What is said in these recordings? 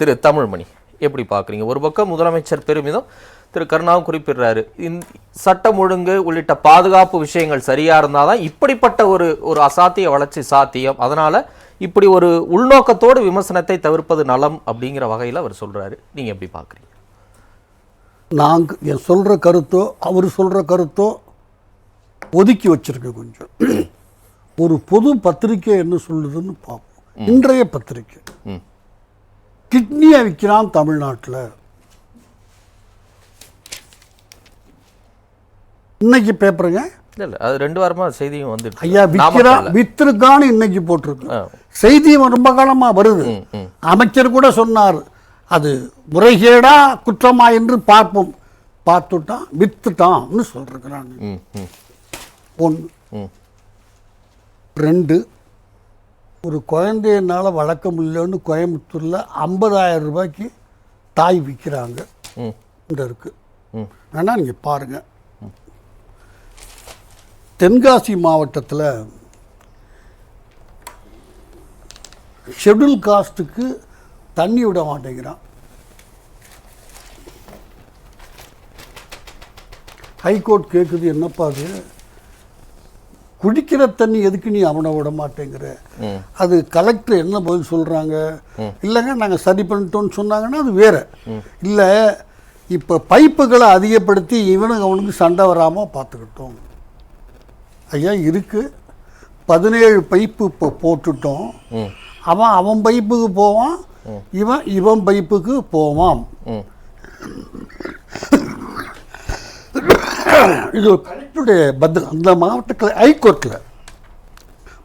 திரு தமிழ்மணி. எப்படி பார்க்குறீங்க? ஒரு பக்கம் முதலமைச்சர் பெருமிதம் திரு கருணாவும் குறிப்பிடுறாரு. இந்த சட்டம் ஒழுங்கு உள்ளிட்ட பாதுகாப்பு விஷயங்கள் சரியா இருந்தாதான் இப்படிப்பட்ட ஒரு ஒரு அசாத்திய வளர்ச்சி சாத்தியம். அதனால இப்படி ஒரு உள்நோக்கத்தோடு விமர்சனத்தை தவிர்ப்பது நலம் அப்படிங்கிற வகையில் அவர் சொல்றாரு. நீங்க எப்படி பார்க்குறீங்க? நாங்கள் என் சொல்கிற கருத்தோ அவர் சொல்கிற கருத்தோ ஒதுக்கி வச்சிருக்கேன் கொஞ்சம். ஒரு பொது பத்திரிக்கை என்ன சொல்லுதுன்னு பார்ப்போம். இன்றைய பத்திரிக்கை கிட்னியை விற்கிறான் தமிழ்நாட்டில். இன்னைக்கு பேப்பருங்க? இல்ல அது ரெண்டு வாரமா செய்தியும் வந்துட்டு ஐயா விற்கிறான் வித்திருக்கான்னு இன்னைக்கு போட்டிருக்கு. செய்தி ரொம்ப காலமா வருது. அமைச்சர் கூட சொன்னார் அது முறைகேடா குற்றமா என்று பார்ப்போம். பார்த்துட்டான் வித்துட்டான்னு ம் ஒன்று ரெண்டு ஒரு குழந்தையனால வளர்க்க முடியலன்னு கோயம்புத்தூரில் ஐம்பதாயிரம் ரூபாய்க்கு தாய் விற்கிறாங்க ம். இந்த இருக்கு. ம். வேணா நீங்கள் பாருங்க. தென்காசி மாவட்டத்தில் ஷெட்யூல் காஸ்ட்டுக்கு தண்ணி விட மாட்டேங்கிறான். ஹைகோர்ட் கேட்குது என்னப்பா அது? குடிக்கிற தண்ணி எதுக்கு நீ அவனை விட மாட்டேங்கிற? அது கலெக்டர் என்ன பதில் சொல்கிறாங்க இல்லைங்க நாங்கள் சரி பண்ணிட்டோம்னு சொன்னாங்கன்னா அது வேற. இல்லை இப்போ பைப்புகளை அதிகப்படுத்தி இவனுக்கு அவனுக்கு சண்டை வராமல் பார்த்துக்கிட்டோம். ஐயா இருக்கு. பதினேழு பைப்பு இப்போ போட்டுட்டோம். அவன் அவன் பைப்புக்கு போவான். இவன் இவன் பைப்புக்கு போவான். இது கலெக்டருடைய பதில் அந்த மாவட்ட ஹைகோர்ட்டில்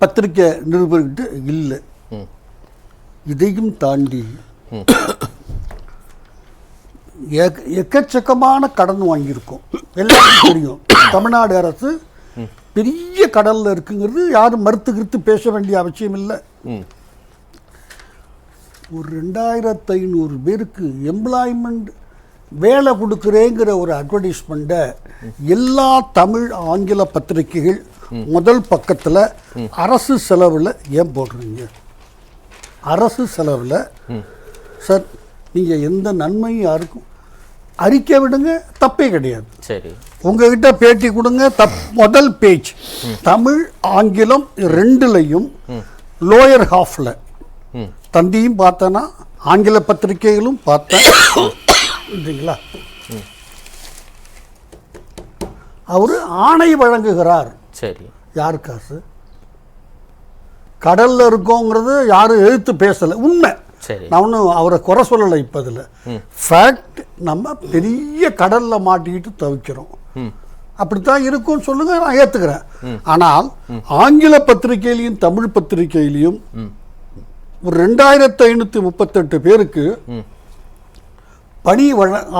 பத்திரிக்கை நிருபர்கிட்ட இல்லை. இதையும் தாண்டி எக்கச்சக்கமான கடன் வாங்கியிருக்கோம். எல்லாருக்கும் தெரியும். தமிழ்நாடு அரசு பெரிய கடலில் இருக்குங்கிறது யாரும் மறுத்து கிறுத்து பேச வேண்டிய அவசியம் இல்லை. ஒரு ரெண்டாயிரத்து ஐநூறு பேருக்கு எம்ப்ளாய்மெண்ட் வேலை கொடுக்குறேங்கிற ஒரு அட்வர்டைஸ்மெண்ட்டை எல்லா தமிழ் ஆங்கில பத்திரிகைகள் முதல் பக்கத்தில் அரசு செலவில் ஏன் போடுறீங்க? அரசு செலவில் சார் நீங்கள் எந்த நன்மையும் யாருக்கும் அறிக்கை விடுங்க தப்பே கிடையாது. சரி. உங்ககிட்ட பேட்டி கொடுங்க தப் முதல் பேஜ் தமிழ் ஆங்கிலம் ரெண்டுலையும் லோயர் ஹாஃபில் தந்தியும் பார்த்தேன்னா ஆங்கில பத்திரிகைகளும் பார்த்தேன் இல்லைங்களா? அவர் ஆணை வழங்குகிறார். சரி. யார் காசு? கடல்ல இருக்கோங்கிறது யாரும் எழுத்து பேசல. உண்மை. நான் ஒன்றும் அவரை குறை சொல்லலை இப்போ அதில் ஃபேக்ட் நம்ம பெரிய கடல்ல மாட்டிக்கிட்டு தவிக்கிறோம். அப்படித்தான் இருக்கும்னு சொல்லுங்க நான் ஏத்துக்கிறேன். ஆனால் ஆங்கில பத்திரிகையிலையும் தமிழ் பத்திரிகையிலையும் ஒரு ரெண்டாயிரத்து ஐநூற்றி முப்பத்தெட்டு பேருக்கு பணி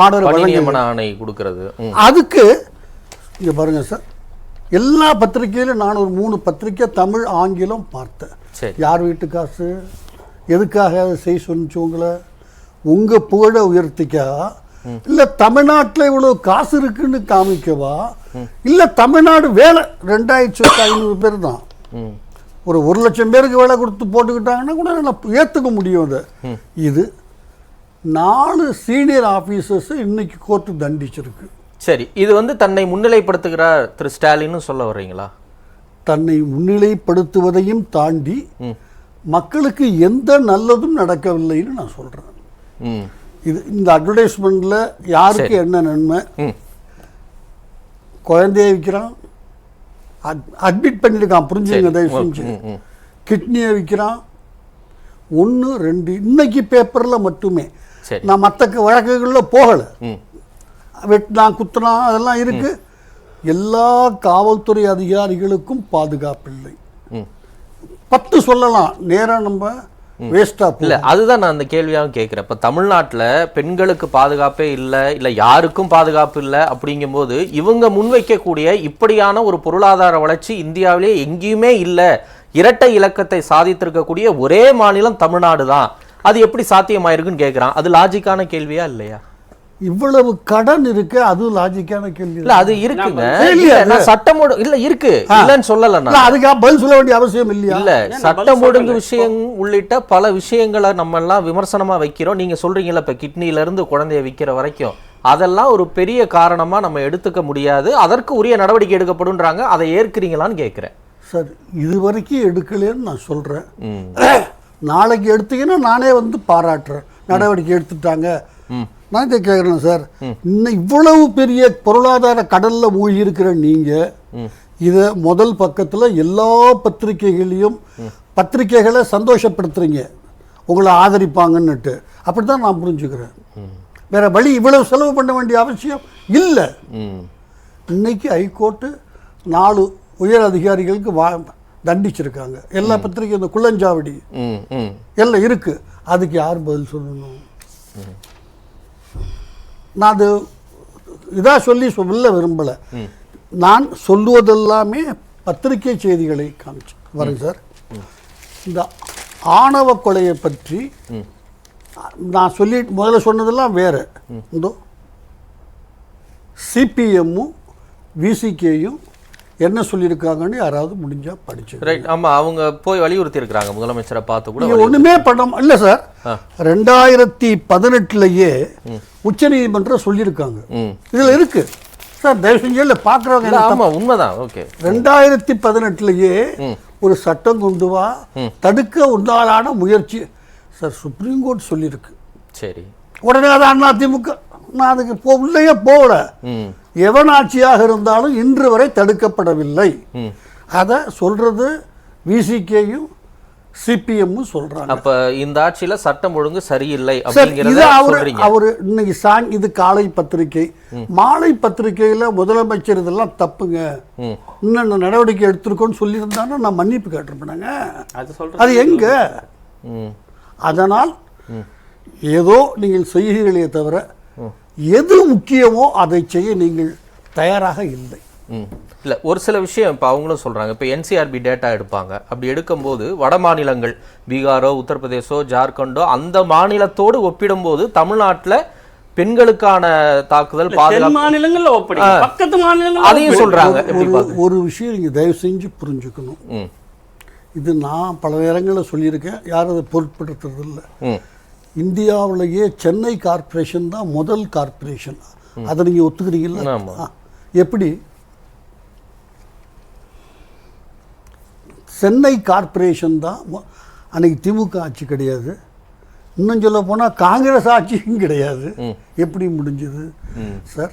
ஆர்டர் வழங்கி ஆணை கொடுக்கறது. அதுக்கு இங்க பாருங்க சார் எல்லா பத்திரிகையிலும் நான் ஒரு மூணு பத்திரிக்கை தமிழ் ஆங்கிலம் பார்த்தேன். யார் வீட்டு காசு? எதுக்காக செய்ய சொன்னிச்சு உங்களை? உங்க புகழை உயர்த்திக்கா? இல்ல தமிழ்நாட்டுல இவ்வளவு காசு இருக்குன்னு காமிக்கவா? இல்ல தமிழ்நாடு வேலை ரெண்டாயிரத்தி ஐநூறு பேர் தான். ஒரு ஒரு லட்சம் பேருக்கு வேலை கொடுத்து போட்டுக்கிட்டாங்கன்னா கூட நான் ஏற்றுக்க முடியும் அதை. இது நாலு சீனியர் ஆஃபீஸர்ஸ் இன்னைக்கு கோர்ட்டு தண்டிச்சிருக்கு. சரி இது வந்து தன்னை முன்னிலைப்படுத்துகிறார் திரு ஸ்டாலின்னு சொல்ல வர்றீங்களா? தன்னை முன்னிலைப்படுத்துவதையும் தாண்டி மக்களுக்கு எந்த நல்லதும் நடக்கவில்லைன்னு நான் சொல்கிறேன் ம். இது இந்த அட்வர்டைஸ்மெண்ட்டில் யாருக்கு என்ன நன்மை? குழந்தைய விற்கிறான் அட்மிட் பண்ணியிருக்கான். புரிஞ்சுங்க தயவு செஞ்சு. கிட்னியை விற்கிறான் ஒன்று ரெண்டு இன்னைக்கு பேப்பரில் மட்டுமே நான் மற்ற வழக்குகளில் போகலை. ம். வெட்டினான் குத்துனான் அதெல்லாம் இருக்கு. எல்லா காவல்துறை அதிகாரிகளுக்கும் பாதுகாப்பில்லை. ம். பத்து சொல்லலாம். நேரம் நம்ம வேஸ்டா இல்ல அதுதான் நான் அந்த கேள்வியாக கேட்குறேன். இப்போ தமிழ்நாட்டுல பெண்களுக்கு பாதுகாப்பே இல்லை இல்லை யாருக்கும் பாதுகாப்பு இல்லை அப்படிங்கும்போது இவங்க முன்வைக்கக்கூடிய இப்படியான ஒரு பொருளாதார வளர்ச்சி இந்தியாவிலே எங்கேயுமே இல்லை. இரட்டை இலக்கத்தை சாதித்திருக்கக்கூடிய ஒரே மாநிலம் தமிழ்நாடு தான். அது எப்படி சாத்தியமாயிருக்குன்னு கேட்குறான் அது லாஜிக்கான கேள்வியா இல்லையா? இவ்வளவு கடன் இருக்கு அது லாஜிக்கான கேள்வி இல்ல அது இருக்குங்க. சட்டம் இல்ல இருக்கு. இல்லன்னு சொல்லல அதுக்காக பதில் சொல்ல வேண்டிய அவசியம் இல்லையா? இல்ல சட்டம் ஒழுங்கு விஷயம் உள்ளிட்ட பல விஷயங்களை நம்ம எல்லாம் விமர்சனமா வைக்கிறோம். நீங்க சொல்றீங்கல்ல இப்ப கிட்னில இருந்து குழந்தைய விக்கிற வரைக்கும். அதெல்லாம் ஒரு பெரிய காரணமா நம்ம எடுத்துக்க முடியாது. அதற்கு உரிய நடவடிக்கை எடுக்கப்படும்ன்றாங்க. அதை ஏற்கிறீங்களான்னு கேக்குறேன். சரி இது வரைக்கும் எடுக்கலைன்னு நான் சொல்றேன். நாளைக்கு எடுத்தீங்கன்னா நானே வந்து பாராட்டுறேன். நடவடிக்கை எடுத்துட்டாங்க. நான் இதை கேட்குறேன் சார். இன்னும் இவ்வளவு பெரிய பொருளாதார கடல்ல மூழ்கி இருக்கிற நீங்க இதை முதல் பக்கத்துல எல்லா பத்திரிகைகளையும் பத்திரிகைகளை சந்தோஷப்படுத்துறீங்க. உங்களை ஆதரிப்பாங்கன்னுட்டு. அப்படித்தான் நான் புரிஞ்சுக்கிறேன். வேற வழி இவ்வளவு செலவு பண்ண வேண்டிய அவசியம் இல்லை. இன்னைக்கு ஹைகோர்ட்டு நாலு உயர் அதிகாரிகளுக்கு வா தண்டிச்சிருக்காங்க. எல்லா பத்திரிகை இந்த குள்ளஞ்சாவடி. எல்லாம் இருக்கு. அதுக்கு யார் பதில் சொல்லணும்? நான் அது இதாக சொல்லி சொல்ல விரும்பலை. நான் சொல்லுவதெல்லாமே பத்திரிகை செய்திகளை காமிச்சு வரேன் சார். இந்த ஆணவ கொலையை பற்றி நான் சொல்லி முதல்ல சொன்னதெல்லாம் வேற. இந்தோ சிபிஎம்மும் விசிகேயும் என்ன சொல்லியிருக்காங்கன்னு யாராவது முடிஞ்சா படிச்சு ரைட் ஆமா அவங்க போய் வலியுறுத்தி இருக்கிறாங்க முதலமைச்சரை பார்த்து கூட ஒண்ணுமே பண்ண இல்ல சார். ரெண்டாயிரத்தி பதினெட்டுலயே உச்சநீதிமன்றம் சொல்லியிருக்காங்க. இதுல இருக்கு. சார் தயவு செஞ்சு இல்ல பாக்குறவங்க இல்ல ஆமா உண்மைதான். ஓகே. ரெண்டாயிரத்தி பதினெட்டுலயே ஒரு சட்டம் கொண்டு வா தடுக்க உண்டாலான முயற்சி. சார் சுப்ரீம் கோர்ட் சொல்லியிருக்கு. சரி. உடனே அது அண்ணா திமுக. நான் அதுக்கு போ உள்ளேயே போகல. எவன் ஆட்சியாக இருந்தாலும் இன்று வரை தடுக்கப்படவில்லை. அதை சொல்றது விசிகேயும் சிபிஎம்மும் சொல்றாங்க. அப்ப இந்த ஆட்சியில சட்டம் ஒழுங்கு சரியில்லை இது அவரு அவரு இன்னைக்கு சாங் இது காலை பத்திரிகை. மாலை பத்திரிகையில முதலமைச்சர் இதெல்லாம் தப்புங்க. இன்னும் நடவடிக்கை எடுத்திருக்கோன்னு சொல்லியிருந்தாங்கன்னா நான் மன்னிப்பு கேட்டிருப்பேனாங்க. அது சொல்றது அது எங்க? அதனால் ஏதோ நீங்கள் செய்கிறீர்களே தவிர எது முக்கியமோ அதை செய்ய நீங்கள் தயாராக இல்லை. ம். இல்ல ஒரு சில விஷயம் இப்ப அவங்களும் சொல்றாங்க. இப்ப என்சிஆர்பி டேட்டா எடுப்பாங்க. அப்படி எடுக்கும்போது வட மாநிலங்கள் பீகாரோ உத்தரப்பிரதேசோ ஜார்க்கண்டோ அந்த மாநிலத்தோடு ஒப்பிடும்போது தமிழ்நாட்டுல பெண்களுக்கான தாக்குதல் மாநிலங்கள்ல அதையும் சொல்றாங்க. எப்படி ஒரு விஷயம் நீங்க தயவு செஞ்சு புரிஞ்சுக்கணும். ம். இது நான் பல நேரங்களில் சொல்லியிருக்கேன். யாரும் அதை பொருட்படுத்துறது இல்லை ம். இந்தியாவிலேயே சென்னை கார்ப்பரேஷன் தான் முதல் கார்ப்பரேஷன். அதை நீங்க ஒத்துக்கிறீங்களா. எப்படி? சென்னை கார்ப்பரேஷன் தான் அன்னைக்கு திமுக ஆட்சி கிடையாது. இன்னும் சொல்ல போனால் காங்கிரஸ் ஆட்சியும் கிடையாது. எப்படி முடிஞ்சது? சார்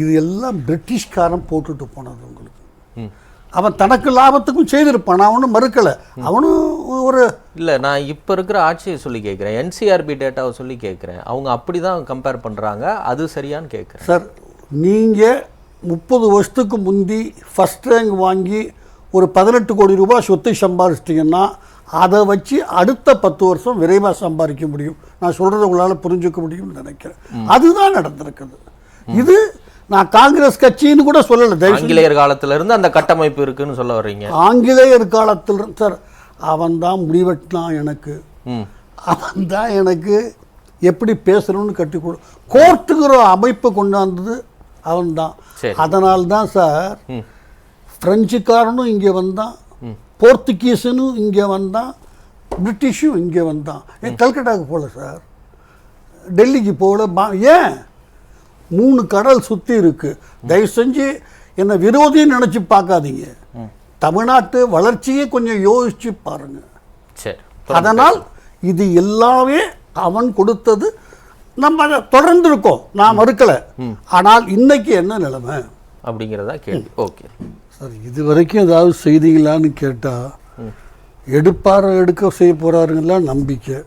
இது எல்லாம் பிரிட்டிஷ்காரன் போட்டுட்டு போனது உங்களுக்கு. அவன் தனக்கு லாபத்துக்கும் செய்திருப்பான். நான் ஒன்றும் மறுக்கலை. அவனும் ஒரு இல்ல நான் இப்ப இருக்கிற ஆட்சியை சொல்லி கேட்கிறேன் என்சிஆர்பி டேட்டாவை சொல்லி கேட்கிறேன் அவங்க அப்படிதான் கம்பேர் பண்றாங்க. அது சரியான்னு கேட்கிறேன் சார் நீங்கள் முப்பது வருஷத்துக்கு முந்தி ஃபஸ்ட் ரேங்க் வாங்கி ஒரு பதினெட்டு கோடி ரூபாய் சொத்தை சம்பாதிச்சிட்டிங்கன்னா அதை வச்சு அடுத்த பத்து வருஷம் விரைவாக சம்பாதிக்க முடியும். நான் சொல்கிறத உங்களால் புரிஞ்சுக்க முடியும்னு நினைக்கிறேன். அதுதான் நடந்திருக்குது. இது நான் காங்கிரஸ் கட்சின்னு கூட சொல்லலை. ஆங்கிலேயர் காலத்துல இருந்து அந்த கட்டமைப்பு இருக்குன்னு சொல்ல வர்றீங்க. ஆங்கிலேயர் காலத்தில் இருந்து- சார் அவன் தான் முடிவெட்டினான் எனக்கு. ம். அவன் தான் எனக்கு எப்படி பேசணும்னு கட்டி கொடு. கோர்ட்டுங்கிற அமைப்பை கொண்டாந்தது அவன் தான் சரி. அதனால தான் சார் பிரெஞ்சுக்காரனும் இங்கே வந்தான். போர்த்துகீஸனும் இங்கே வந்தான். பிரிட்டிஷும் இங்கே வந்தான். ஏன் கல்கட்டாவுக்கு போகல சார். டெல்லிக்கு போகல. பா ஏன்? மூணு கடல் சுற்றி இருக்கு. தயவு செஞ்சு என்னை விரோதின்னு நினச்சி பார்க்காதீங்க. தமிழ்நாட்டு வளர்ச்சியை கொஞ்சம் யோசிச்சு பாருங்க. சரி அதனால் இது எல்லாமே அவன் கொடுத்தது நம்ம தொடர்ந்து இருக்கோம் நான் மறுக்கலை. ஆனால் இன்னைக்கு என்ன நிலைமை? அப்படிங்கிறதா கேள்வி. ஓகே. சார் இது வரைக்கும் ஏதாவது செய்திங்களான்னு கேட்டால் எடுப்பார எடுக்க செய்ய போகிறாருங்களா நம்பிக்கை.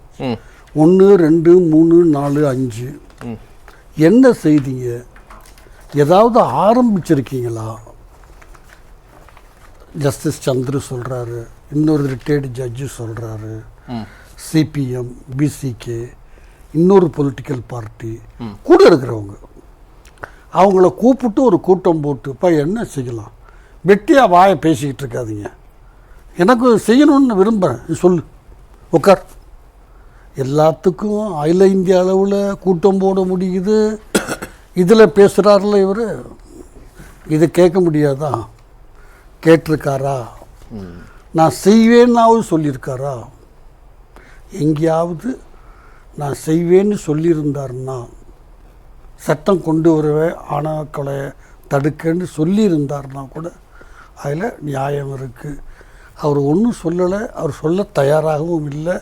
ஒன்று ரெண்டு மூணு நாலு அஞ்சு. என்ன செய்திங்க? ஏதாவது ஆரம்பிச்சிருக்கீங்களா? ஜஸ்டிஸ் சந்திர சொல்கிறாரு இன்னொரு ரிட்டையர்டு ஜட்ஜு சொல்கிறாரு சிபிஎம் பிசிகே இன்னொரு பொலிட்டிக்கல் பார்ட்டி கூட இருக்கிறவங்க. அவங்கள கூப்பிட்டு ஒரு கூட்டம் போட்டு இப்போ என்ன செய்யலாம்? வெட்டியாக வாயை பேசிக்கிட்டு இருக்காதீங்க. எனக்கு செய்யணும்னு விரும்புகிறேன் சொல்லு. உட்கார் எல்லாத்துக்கும் அகில இந்திய அளவில் கூட்டம் போட முடியுது. இதில் பேசுகிறாருல இவர். இது கேட்க முடியாதா? கேட்டிருக்காரா? நான் செய்வேன்னாவது சொல்லியிருக்காரா? எங்கேயாவது நான் செய்வேன்னு சொல்லியிருந்தாருன்னா சட்டம் கொண்டு வருவேன் ஆணவ கொலையை தடுக்கன்னு சொல்லியிருந்தாருன்னா கூட அதில் நியாயம் இருக்குது அவர் ஒன்றும் சொல்லலை அவர் சொல்ல தயாராகவும் இல்லை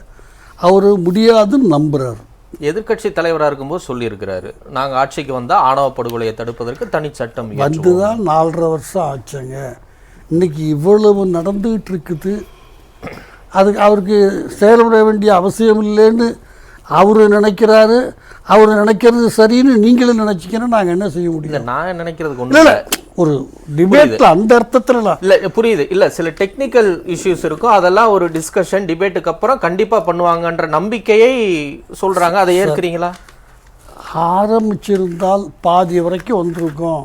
அவர் முடியாதுன்னு நம்புகிறார் எதிர்க்கட்சி தலைவரா இருக்கும்போது சொல்லியிருக்கிறாரு நாங்க ஆட்சிக்கு வந்தா ஆணவ படுகொலையை தடுப்பதற்கு தனி சட்டம் வந்து. தான் நாலரை வருஷம் ஆச்சுங்க. இன்னைக்கு இவ்வளவு நடந்துகிட்டு இருக்குது அதுக்கு அவருக்கு செயல்பட வேண்டிய அவசியம் இல்லைன்னு அவர் நினைக்கிறாரு. அவர் நினைக்கிறது சரின்னு நீங்களும் நினைச்சிக்கணும். நாங்கள் என்ன செய்ய முடியும்? நான் நினைக்கிறதுக்கு இல்லை ஒரு டிபேட்டில் அந்த அர்த்தத்தில் இல்ல புரியுது. இல்ல சில டெக்னிக்கல் இஷ்யூஸ் இருக்கும் அதெல்லாம் ஒரு டிஸ்கஷன் டிபேட்டுக்கு அப்புறம் கண்டிப்பா பண்ணுவாங்கன்ற நம்பிக்கையை சொல்றாங்க. அதை ஏற்கிறீங்களா? ஆரம்பிச்சிருந்தால் பாதி வரைக்கும் வந்திருக்கோம்.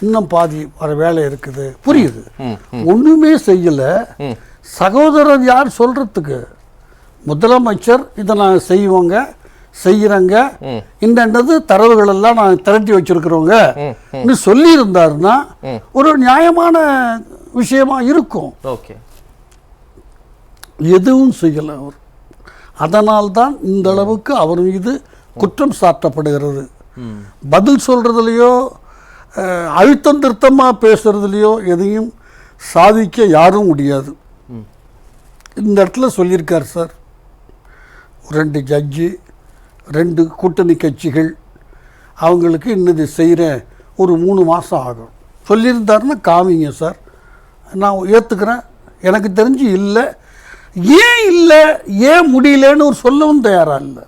இன்னும் பாதி வர வேலை இருக்குது. புரியுது? ம் ஒண்ணுமே செய்யல. சகோதரர் யார் சொல்றதுக்கு? முதலமைச்சர் இதை நான் செய்வோங்க செய்யறேங்க. ம். இந்தது தரவுகள் எல்லாம் நான் திரட்டி வச்சிருக்கிறோங்க. ம், இன்னும் சொல்லி இருந்தாருன்னா ஒரு நியாயமான விஷயமா இருக்கும். ஓகே. எதுவும் செய்யலை அவர். அதனால்தான் இந்த அளவுக்கு அவர் மீது குற்றம் சாட்டப்படுகிறது பதில் சொல்கிறதுலையோ அழுத்தம் திருத்தமாக பேசுகிறதுலையோ எதையும் சாதிக்க யாரும் முடியாது. இந்த இடத்துல சொல்லியிருக்கார் சார். ரெண்டு ஜட்ஜி ரெண்டு கூட்டணி கட்சிகள் அவங்களுக்கு இன்னது செய்கிறேன் ஒரு மூணு மாதம் ஆகும். சொல்லியிருந்தாருன்னா காமிங்க சார். நான் ஏற்றுக்கிறேன் எனக்கு தெரிஞ்சு இல்லை. ஏன் இல்லை? ஏன் முடியலன்னு ஒரு சொல்லவும் தயாராக இல்லை.